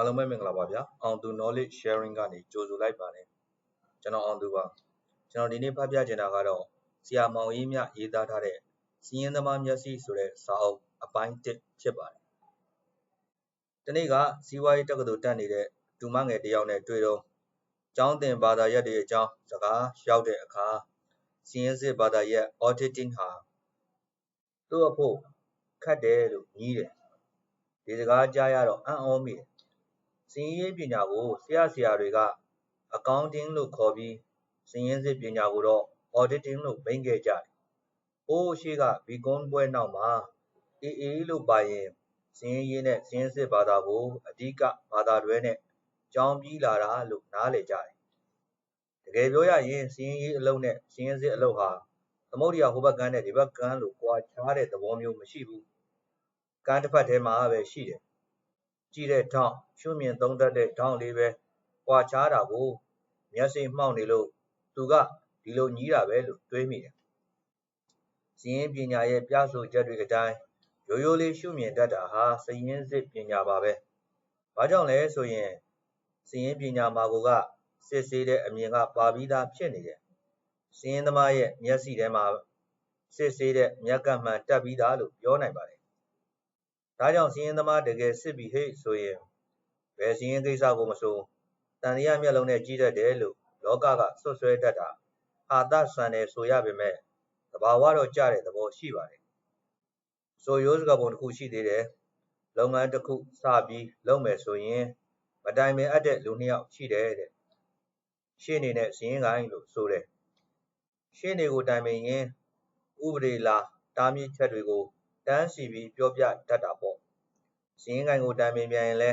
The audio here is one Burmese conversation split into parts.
အားလုံးပဲမင်္ဂလာပါဗျာအောင်သူ knowledge sharing ကနေကြိုဆိုလိုက်ပါတယ်ကျွန်တော်အောင်သူပါကျွန်တော်ဒီနေ့ဖတ်ပြချင်တာကတော့ဆရာမောင်အေးမြရေးသားထားတဲ့စီးရင်သမားမျက်စိဆိုတဲ့စာအုပ်အပိုင်း1ဖြစ်ပါတယ်ဒီနေ့ကဇီဝရေးတက္ကသိုလ်တက်နေတဲ့ဒူမငယ်တယောက်နဲ့တွေ့တော့ကျောင်းသင်ဘာသာရပ်တွေအကြောင်းစကားရောက်တဲ့အခါစီးရင်စစ်ဘာသာရပ် auditing ဟာသူ့အဖို့ခတ်တယ်လို့ညီးတယ်ဒီစကားကြားရတော့အံ့ဩမိတယ် စာရင်းရေးပညာကိုဆရာဆရာတွေက accounting လို့ခေါ်ပြီးစာရင်းစစ်ပညာကိုတော့ auditing လို့မိန့်ခဲ့ကြတယ်။ဟိုးရှိက BCom ပွဲနောက်မှာ AA လို့ပါရင်စာရင်းရေးနဲ့စာရင်းစစ်ဘာသာကိုအဓိကဘာသာတွဲနဲ့ကျောင်းပြီးလာတာလို့နားလည်ကြတယ်။တကယ်ပြောရရင်စာရင်းရေးအလုပ်နဲ့စာရင်းစစ်အလုပ်ဟာသမုဒ္ဒရာဟိုဘက်ကမ်းနဲ့ဒီဘက်ကမ်းလို့ကွာခြားတဲ့သဘောမျိုးမရှိဘူး။ကမ်းတစ်ဖက်ထဲမှာပဲရှိတယ် ကြည့်တဲ့ထောင့်ရှုမြင်သုံးသပ်တဲ့ထောင့်လေးပဲကွာခြားတာကိုမျက်စိမှောက်နေလို့သူကဒီလိုညီးတာပဲလို့တွေးမိတယ်။စည်ရင်းပညာရဲ့ပြဆိုချက်တွေအတိုင်းရိုးရိုးလေးရှုမြင်တတ်တာဟာစည်ရင်းစစ်ပညာပါပဲ။ဘာကြောင့်လဲဆိုရင်စည်ရင်းပညာမှာကစစ်ဆေးတဲ့အမြင်ကပါပြီးသားဖြစ်နေတယ်။စည်ရင်းသမားရဲ့မျက်စိထဲမှာစစ်ဆေးတဲ့မျက်ကမှန်တက်ပြီးသားလို့ပြောနိုင်ပါတယ် ဒါကြောင့်စီးရင်သမားတကယ်စစ်ပြီးဟဲ့ဆိုရင်ဘယ်စီးရင်ကိစ္စကိုမဆိုတန်တရားမျက်လုံးနဲ့ကြည့်တတ်တယ်လို့လောကကဆွဆွဲတတ်တာဟာသဆန်တယ်ဆိုရပေမဲ့တဘာဝတော့ကြတဲ့သဘောရှိပါတယ်ဆိုရိုးစကားပုံတစ်ခုရှိသေးတယ်လုပ်ငန်းတစ်ခုစပြီးလုပ်မယ်ဆိုရင်မတိုင်ပင်အပ်တဲ့လူနှစ်ယောက်ရှိတယ်တဲ့ရှင်းနေတဲ့စီးရင်ကိုင်းလို့ဆိုတယ်ရှင်းနေကိုတိုင်ပင်ရင်ဥပဒေလားတားမြစ်ချက်တွေကို တန်းစီပြီးပြောပြတတ်တာပေါ့။စရင်းကိုင်ကိုတိုင်ပင်ပြန်ရင်လဲ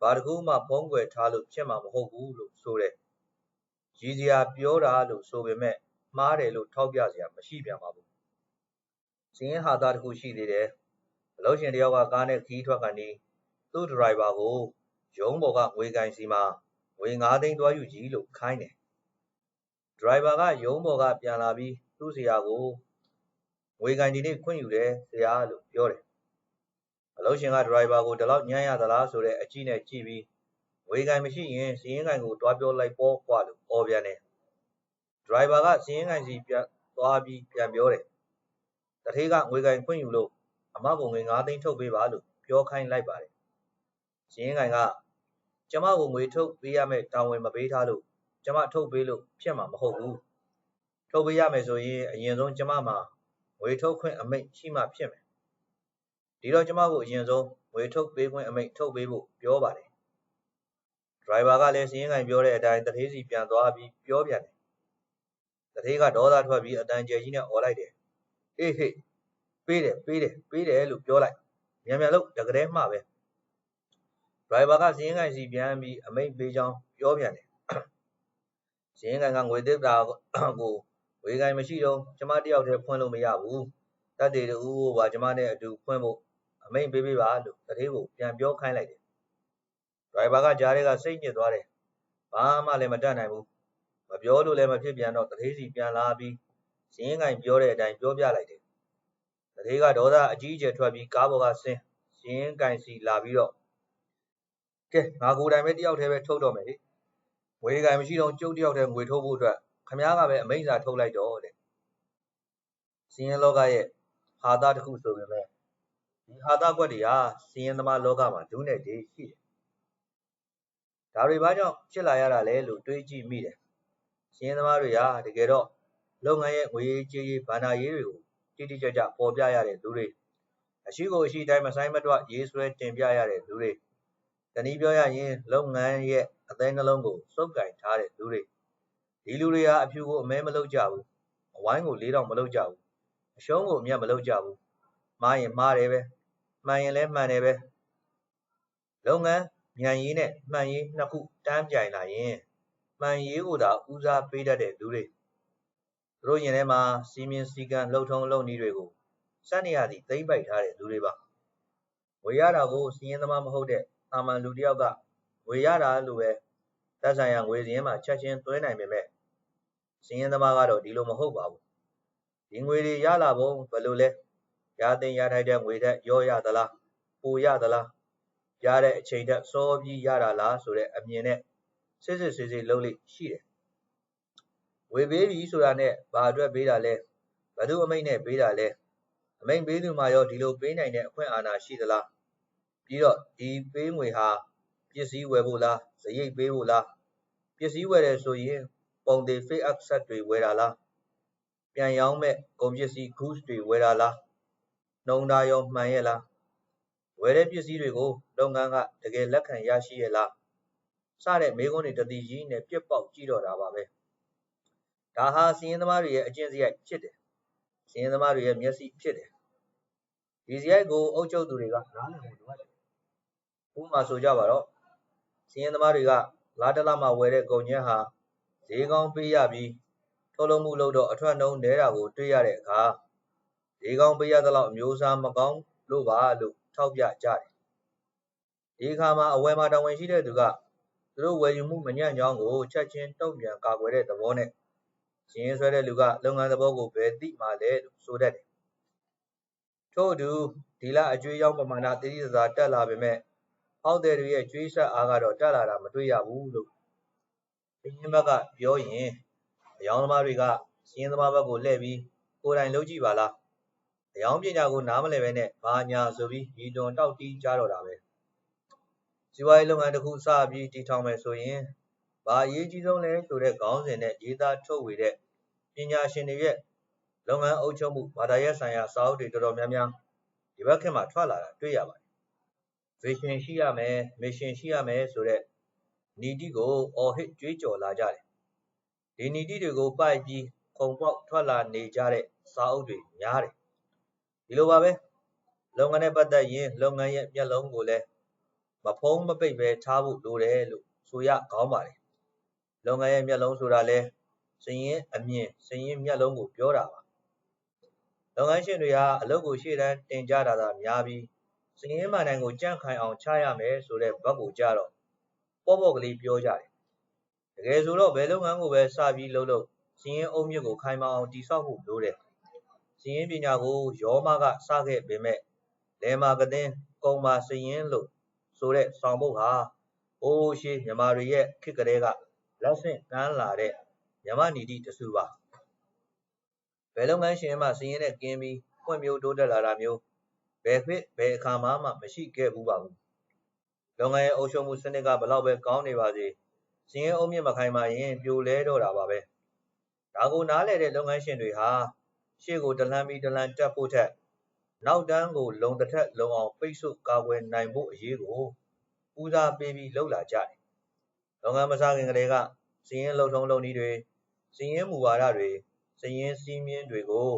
ဘာတကူမှဖုံးကွယ်ထားလို့ဖြစ်မှာမဟုတ်ဘူးလို့ဆိုတယ်။ရည်စရာပြောတာလို့ဆိုပေမဲ့မှားတယ်လို့ထောက်ပြစရာမရှိပြန်ပါဘူး။စရင်းဟာသားတခုရှိသေးတယ်။အလုပ်ရှင်တယောက်ကကားနဲ့ခီးထွက်ကန်ဒီသူ့ဒရိုင်ဘာကိုရုံးပေါ်ကငွေကင်စီမှာငွေ9သိန်းသွားယူကြည့်လို့ခိုင်းတယ်။ဒရိုင်ဘာကရုံးပေါ်ကပြန်လာပြီးသူ့ဆရာကို ငွေကန်ဒီနေ့ခွင့်ယူတယ်ဆရာလို့ပြောတယ်အလုပ်ရှင်ကဒရိုင်ဘာကိုဒီလောက်ညံ့ရသလားဆိုတဲ့အကြည့်နဲ့ကြည့်ပြီးငွေကန်မရှိရင်စီရင်ကန်ကိုတွားပြောလိုက်ပေါ့ကွာလို့អော်ပြန်တယ်ဒရိုင်ဘာကစီရင်ကန်စီပြန်သွားပြီးပြန်ပြောတယ်တထေးကငွေကန်ခွင့်ယူလို့အမကိုငွေ9သိန်းထုတ်ပေးပါလို့ပြောခိုင်းလိုက်ပါတယ်စီရင်ကန်ကကျမကိုငွေထုတ်ပေးရမယ်တာဝန်မပေးထားလို့ကျမထုတ်ပေးလို့ဖြစ်မှာမဟုတ်ဘူးထုတ်ပေးရမယ်ဆိုရင်အရင်ဆုံးကျမမှာ ငွေထုတ်ခွင့်အမိန့်ရှိမှဖြစ်မယ်။ဒီတော့ကျမကိုအရင်ဆုံးငွေထုတ်ပေးခွင့်အမိန့်ထုတ်ပေးဖို့ပြောပါတယ်။ဒရိုင်ဘာကလည်းစီးရင်ကန်ပြောတဲ့အတိုင်းတထေးစီပြန်သွားပြီးပြောပြန်တယ်။တထေးကဒေါသထွက်ပြီးအတန်ကျယ်ကြီးနဲ့អော်လိုက်တယ်။ဟေးဟေးပေးတယ်ပေးတယ်ပေးတယ်လို့ပြောလိုက်။မြန်မြန်လို့တကယ်မှပဲ။ဒရိုင်ဘာကစီးရင်ကန်စီပြန်ပြီးအမိန့်ပေးကြောင်းပြောပြန်တယ်။စီးရင်ကန်ကငွေသစ်တာကို ဝေကိုင်မရှိတော့ကျမတယောက်တည်းဖွင့်လို့မရဘူး။တပ်တွေတူပါကျမနဲ့အတူဖွင့်ဖို့အမိန့်ပေးပေးပါလို့တထေးကိုပြန်ပြောခိုင်းလိုက်တယ်။ဒရိုင်ဘာကကြားထဲကစိတ်ညစ်သွားတယ်။ဘာမှလည်းမတတ်နိုင်ဘူး။မပြောလို့လည်းမဖြစ်ပြန်တော့တထေးစီပြန်လာပြီးစင်းကိုင်ပြောတဲ့အတိုင်းပြောပြလိုက်တယ်။တထေးကဒေါသအကြီးအကျယ်ထွက်ပြီးကားပေါ်ကဆင်းစင်းကိုင်စီလာပြီးတော့ကဲငါကိုယ်တိုင်ပဲတယောက်တည်းပဲထုတ်တော့မယ်လေ။ငွေကိုင်မရှိတော့ကျုပ်တယောက်တည်းငွေထုတ်ဖို့အတွက် ခမားကပဲအမိန့်စာထုတ်လိုက်တော့တဲ့စင်းရဲလောကရဲ့ဟာသတစ်ခုဆိုပေမဲ့ဒီဟာသကွက်တွေဟာစင်းရဲသမားလောကမှာဒုနဲ့ဒေရှိတယ်ဒါတွေဘာကြောင့်ဖြစ်လာရတာလဲလို့တွေးကြည့်မိတယ်စင်းရဲသမားတွေဟာတကယ်တော့လုပ်ငန်းရဲ့ငွေရေးကြေးရေးဗန္နာရေးတွေကိုတိတိကျကျပေါ်ပြရတဲ့လူတွေအရှိကိုအရှိတိုင်းမဆိုင်မတွရေးဆွဲတင်ပြရတဲ့လူတွေတနည်းပြောရရင်လုပ်ငန်းရဲ့အသေးနှလုံးကိုစုပ်ကင်ထားတဲ့လူတွေ ဒီလူတွေဟာအဖြူကိုအမဲမလုပ်ကြဘူးအဝိုင်းကိုလေးတော့မလုပ်ကြဘူးအရှုံးကိုအမျက်မလုပ်ကြဘူးမှားရင်မှားတယ်ပဲမှန်ရင်လည်းမှန်တယ်ပဲလုပ်ငန်းမြန်ရေးနဲ့မှန်ရေးနှစ်ခုတန်းပြိုင်လာရင်မှန်ရေးကိုသာဦးစားပေးတတ်တဲ့လူတွေသူတို့ရင်ထဲမှာစီမင်းစည်းကမ်းလှုပ်ထုံးလုပ်နည်းတွေကိုစက်နေရသည်သိမ့်ပိုက်ထားတဲ့လူတွေပါဝေရတာကိုစီးရင်သမားမဟုတ်တဲ့တာမန်လူတယောက်ကဝေရတာလို့ပဲသက်ဆိုင်ရာငွေစည်းမှာချက်ချင်းသွင်းနိုင်ပေမဲ့ စင်းရင်သမားကတော့ဒီလိုမဟုတ်ပါဘူးဒီငွေတွေရလာပုံဘယ်လိုလဲရတဲ့ရထိုက်တဲ့ငွေထက်ရောရသလားပိုရသလားရတဲ့အချိန်တက်စောပြီးရတာလားဆိုတဲ့အမြင်နဲ့စစ်စစ်ဆေးဆေးလုပ်လိရှိတယ်ဝေပေးပြီဆိုတာနဲ့ဘာအတွက်ပေးတာလဲဘသူအမိန့်နဲ့ပေးတာလဲအမိန့်ပေးသူမှရောဒီလိုပေးနိုင်တဲ့အခွင့်အာဏာရှိသလားပြီးတော့ဒီပေးငွေဟာပစ္စည်းဝယ်ဖို့လားစရိတ်ပေးဖို့လားပစ္စည်းဝယ်တယ်ဆိုရင် ပုံသေး fake asset တွေဝယ်တာလားပြန်ရောင်းမဲ့ကုန်ပစ္စည်း goods တွေဝယ်တာလားနှုံတာရောမှန်ရဲ့လားဝယ်တဲ့ပစ္စည်းတွေကိုလုပ်ငန်းကတကယ်လက်ခံရရှိရဲ့လားစတဲ့မေးခွန်းတွေတတိကြီးနဲ့ပြက်ပေါက်ကြည့်တော့တာပါပဲဒါဟာစီးရင်သမားတွေရဲ့အကျင့်စရိုက်ဖြစ်တယ်စီးရင်သမားတွေရဲ့မျက်စိဖြစ်တယ်ဒီစရိုက်ကိုအုပ်ချုပ်သူတွေကနားလည်ဖို့လိုအပ်တယ်ဥပမာဆိုကြပါတော့စီးရင်သမားတွေကလာတလမှဝယ်တဲ့ကုန်ကျန်းဟာ ဈေးကောင်းပေးရပြီးထုတ်လုပ်မှုလုပ်တော့အထွက်နှုန်းနည်းတာကိုတွေ့ရတဲ့အခါဈေးကောင်းပေးရသလောက်အမျိုးအစားမကောင်းလို့ပါလို့ထောက်ပြကြတယ်ဒီအခါမှာအဝယ်မှာတာဝန်ရှိတဲ့သူကသူတို့ဝယ်ယူမှုမညံ့ကြောင်းကိုချက်ချင်းတုံ့ပြန်ကာကွယ်တဲ့သဘောနဲ့ရင်းဆွဲတဲ့လူကလုပ်ငန်းသဘောကိုဘယ်သိမှလဲလို့ဆိုတတ်တယ်ထို့အတူဒီလအကျွေးရောက်ပမာဏတိတိကျကျတက်လာပေမဲ့ဟောက်တဲ့တွေရဲ့ကျွေးဆက်အားကတော့တက်လာတာမတွေ့ရဘူးလို့ ရင်းဘက်ကပြောရင်အယောင်သမားတွေကရင်းသမားဘက်ကိုလှည့်ပြီးကိုယ်တိုင်လုပ်ကြည့်ပါလားအယောင်ပညာကိုနားမလည်ပဲနဲ့ဘာညာဆိုပြီးညီတွန်တောက်တီးကြတော့တာပဲစီးပွားရေးလုပ်ငန်းတစ်ခုစပြီးတည်ထောင်မယ်ဆိုရင်ဘာအရေးကြီးဆုံးလဲဆိုတဲ့ခေါင်းစဉ်နဲ့ရေးသားထုတ်ဝေတဲ့ပညာရှင်တွေရဲ့လုပ်ငန်းအုပ်ချုပ်မှုဘာသာရပ်ဆိုင်ရာစာအုပ်တွေတော်တော်များများဒီဘက်ခေတ်မှာထွက်လာတာတွေ့ရပါတယ်။ vision ရှိရမယ် mission ရှိရမယ်ဆိုတဲ့ နီတိကိုအော်ဟစ်ကြွေးကြော်လာကြတယ်။ဒီနီတိတွေကိုပိုက်ပြီးခုံပေါက်ထွက်လာနေကြတဲ့စာအုပ်တွေများတယ်။ဒီလိုပါပဲလုပ်ငန်းနဲ့ပတ်သက်ရင်လုပ်ငန်းရဲ့မျက်လုံးကိုလည်းမဖုံးမပိတ်ပဲထားဖို့လိုတယ်လို့ဆိုရကောင်းပါတယ်။လုပ်ငန်းရဲ့မျက်လုံးဆိုတာလဲစရင်အမြင်စရင်မျက်လုံးကိုပြောတာပါ။လုပ်ငန်းရှင်တွေဟာအလုပ်ကိုရှေ့တန်းတင်ကြတာသာများပြီးစရင်မှန်တိုင်းကိုကြန့်ခိုင်အောင်ချရမယ်ဆိုတဲ့ဘက်ကိုကြတော့ ပေါ့ပေါ့ကလေးပြောကြတယ်။တကယ်ဆိုတော့ဘယ်လုပ်ငန်းကိုပဲစပြီးလုပ်လို့စရင်အုံမြစ်ကိုခိုင်မာအောင်တိဆောက်ဖို့လိုတယ်။စရင်ပညာကိုရောမကစခဲ့ပေမဲ့လယ်မာကသင်းကုံမာစရင်လို့ဆိုတဲ့ဆောင်ပုဒ်ဟာအိုးရှိမြန်မာတွေရဲ့ခေတ်ကလေးကလက်ဆင့်ကမ်းလာတဲ့မြမနီတိတစုပါဘယ်လုပ်ငန်းရှင်မှစည်ရင်နဲ့ကင်းပြီးဖွံ့ဖြိုးတိုးတက်လာတာမျိုးဘယ်ဖြစ်ဘယ်အခါမှမှမရှိခဲ့ဘူးပါဘူး လုပ်ငန်းရဲ့အုပ်ချုပ်မှုစနစ်ကဘလောက်ပဲကောင်းနေပါစေစည်ရင်အုံမြင့်မခိုင်မာရင်ပြိုလဲတော့တာပါပဲဒါကိုနားလဲတဲ့လုပ်ငန်းရှင်တွေဟာရှေ့ကိုတလန်းပြီးတလန်းတက်ဖို့ထက်နောက်တန်းကိုလုံတစ်ထက်လုံအောင်ပိတ်ဆို့ကာကွယ်နိုင်ဖို့အရေးကိုဦးစားပေးပြီးလှုပ်လာကြတယ်။လုပ်ငန်းမစားခင်ကလေးကစည်ရင်လှုပ်ထုံးလုပ်နည်းတွေစည်ရင်မူဝါဒတွေစည်ရင်စည်းမျဉ်းတွေကို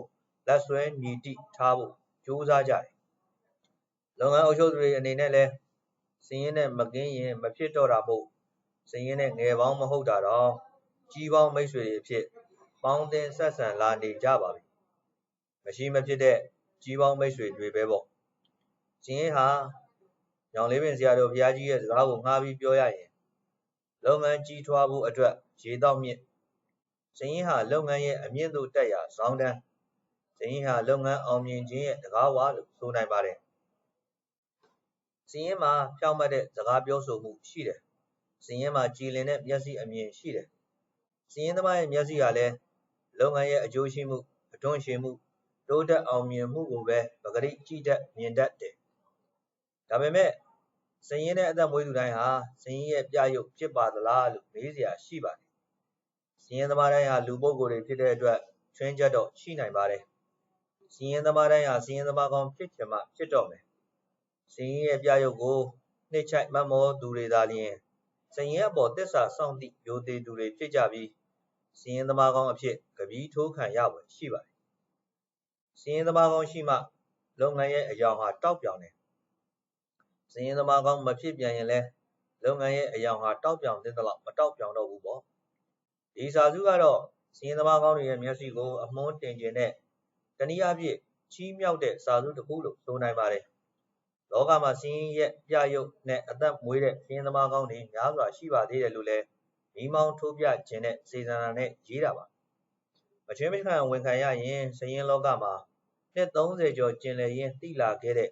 လက်ဆွဲညီတိထားဖို့ကြိုးစားကြတယ်။လုပ်ငန်းအုပ်ချုပ်သူတွေအနေနဲ့လည်း စည်ရင်နဲ့မကင်းရင်မဖြစ်တော့တာမို့စည်ရင်နဲ့ငယ်ပေါင်းမဟုတ်တာတော့ကြီးပေါင်းမိတ်ဆွေတွေဖြစ်ပေါင်းတင်ဆက်ဆံလာနေကြပါပြီ။မရှိမဖြစ်တဲ့ကြီးပေါင်းမိတ်ဆွေတွေပဲပေါ့။စည်ရင်ဟာညောင်လေးပင်ဆရာတော်ဘုရားကြီးရဲ့စကားကိုငှားပြီးပြောရရင်လုပ်ငန်းကြီးထွားဖို့အတွက်ရေတောက်မြင့်စရင်ဟာလုပ်ငန်းရဲ့အမြင့်သို့တက်ရာဇောင်းတန်းစရင်ဟာလုပ်ငန်းအောင်မြင်ခြင်းရဲ့တကားဝါလို့ဆိုနိုင်ပါတယ် စရင်မှာဖြောင့်မတ်တဲ့စကားပြောဆိုမှုရှိတယ်စရင်မှာကြည်လင်တဲ့မျက်စိအမြင်ရှိတယ်စရင်သမားရဲ့မျက်စိကလည်းလုပ်ငန်းရဲ့အကျိုးရှိမှုအတွန်းရှင်မှုတိုးတက်အောင်မြင်မှုကိုပဲပဂရိကြည့်တတ်မြင်တတ်တယ်ဒါပေမဲ့စရင်နဲ့အသက်မွေးသူတိုင်းဟာစရင်ရဲ့ပြရုပ်ဖြစ်ပါသလားလို့မေးစရာရှိပါတယ်။စရင်သမားတိုင်းဟာလူပုဂ္ဂိုလ်တွေဖြစ်တဲ့အတွက်ချွင်းချက်တော့ရှိနိုင်ပါတယ်။စရင်သမားတိုင်းဟာစရင်သမားကောင်းဖြစ်ချင်မှဖြစ်တော့မယ်။ စရင်ရဲ့ပြရုပ်ကိုနှိမ့်ချိုက်မတ်မောသူတွေသာလျှင်စရင်အပေါ်တစ္ဆာစောင့်သည့်ယိုသေးသူတွေဖြစ်ကြပြီးစရင်သမားကောင်းအဖြစ်ကပီးထိုးခံရဖွယ်ရှိပါတယ်။စရင်သမားကောင်းရှိမှလုပ်ငန်းရဲ့အယောင်ဟာတောက်ပြောင်တယ်စည်ရင်သမားကောင်းမဖြစ်ပြန်ရင်လဲလုပ်ငန်းရဲ့အယောင်ဟာတောက်ပြောင်သင့်သလောက်မတောက်ပြောင်တော့ဘူးပေါ့ဒီစာစုကတော့စည်ရင်သမားကောင်းတွေရဲ့မျက်စိကိုအမွှန်းတင်ခြင်းနဲ့တနည်းအားဖြင့်ချီးမြှောက်တဲ့စာစုတစ်ခုလို့ဆိုနိုင်ပါတယ် လောကမှာစည်ရင်ရဲ့ပြရုပ်နဲ့အသက်မွေးတဲ့စည်ရင်သမားကောင်းတွေများစွာရှိပါသေးတယ်လို့လဲမိမောင်းထိုးပြခြင်းနဲ့စေစနာနဲ့ရေးတာပါမချင်းမခံဝန်ခံရရင်စည်ရင်လောကမှာနှစ်30ကျော်ကျင်လည်ရင်းတိလာခဲ့တဲ့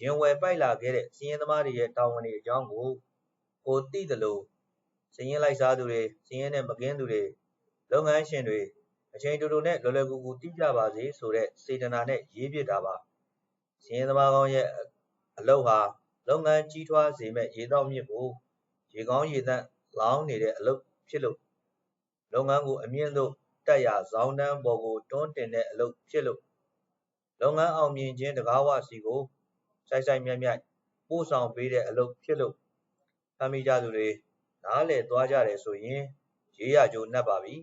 ရင်ဝယ်ပိုက်လာခဲ့တဲ့စီးရင်သမားတွေရဲ့တာဝန်တွေအကြောင်းကိုကိုသိသလိုစီးရင်လိုက်စားသူတွေစီးရင်နဲ့မကင်းသူတွေလုပ်ငန်းရှင်တွေအချိန်တူတူနဲ့လွယ်လွယ်ကူကူသိကြပါစေဆိုတဲ့စေတနာနဲ့ရေးပြတာပါစီးရင်သမားကောင်းရဲ့အ လုပ်ဟာလုပ်ငန်းကြီးထွားစေမဲ့ရေတောက်မြစ်ကိုရေကောင်းရေသန့်လောင်းနေတဲ့အလုပ်ဖြစ်လို့လုပ်ငန်းကိုအမြင့်သို့တက်ရာဇောင်းတန်းပေါ်ကိုတွန်းတင်တဲ့အလုပ်ဖြစ်လို့လုပ်ငန်းအောင်မြင်ခြင်းတကားဝစီကိုစိုက်စိုက်မြတ်မြတ်ပို့ဆောင်ပေးတဲ့အလုပ်ဖြစ်လို့ဖမ်းမိကြသူတွေနားလည်သွားကြတယ်ဆိုရင်ရေးရကြိုးနှက်ပါပြီ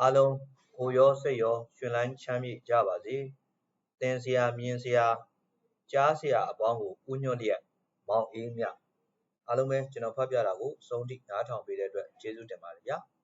အားလုံးကိုရောစိတ်ရောရှင်လန်းချမ်းမြေ့ကြပါစေသင်စရာမြင်စရာ ကြားစရာအပေါင်းကိုဥညွှတ်လျက်မောင်အေးမြအားလုံးပဲကျွန်တော်ဖတ်ပြတာကိုအဆုံးထိနားထောင်ပေးတဲ့အတွက်ကျေးဇူးတင်ပါတယ်ဗျာ။